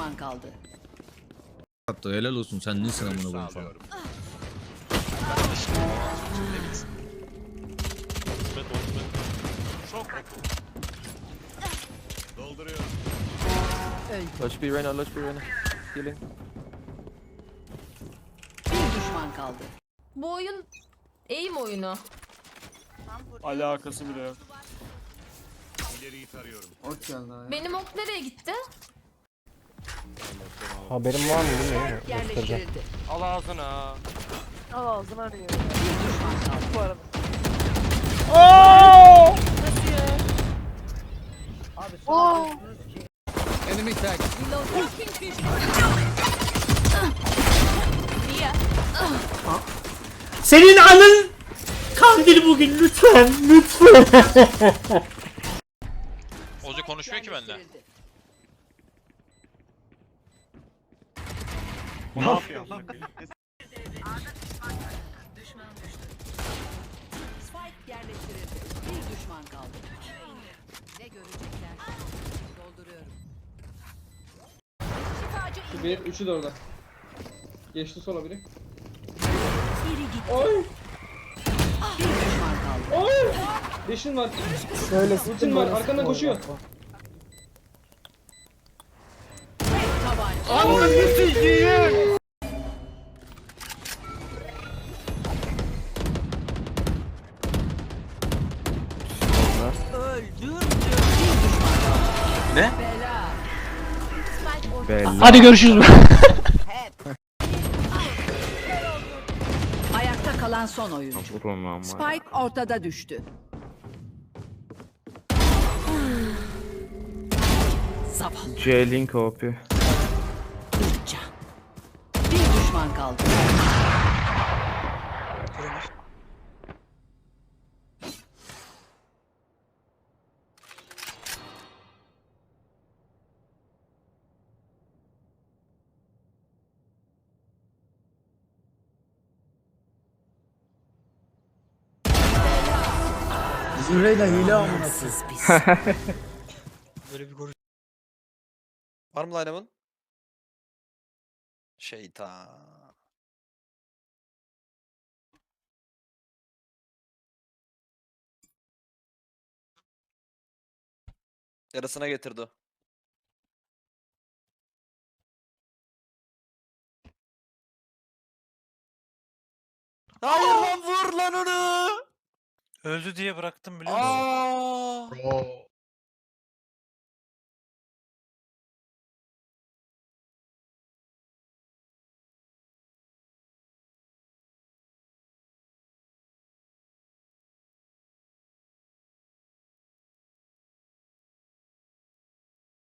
düşman kaldı. Hatta helal olsun sen nesin amına koyayım falan. Let's be Reyna, let's be Reyna. Healing. Bir düşman kaldı. Bu oyun aim oyunu. Alakası bile yok. Benim ok nereye gitti? Haberim var mı bilmiyorum. Göstereceğim. Yerleştirildi. Al ağzına. Bir düşman kaldı. Senin anın kandil bugün lütfen lütfen. Ozi konuşmuyor ki bende. Yerleştirildi. Ne yapıyor? Spike yerleştirildi. Bir düşman kaldı. Ne görecekler? Dolduruyorum. Bir, üçü de orada. Geçti sola biri. Biri gitti. Oy! Bir düşman kaldı. Oy! Deşin var. Şöyle Ultin var. Arkandan koşuyor. Tabanca. Ne? Hadi görüşürüz. Ayakta kalan son oyuncu. Spike ortada düştü. Zavallı. C-Link OP. Can. Bir düşman kaldı. Bizim Reyna hile amına Siz pis. Böyle bir konuş. Var mı line'ımın? Şeytan. Yarısına getirdi. Hayır lan vur lan onu. Öldü diye bıraktım biliyor musun? Aa!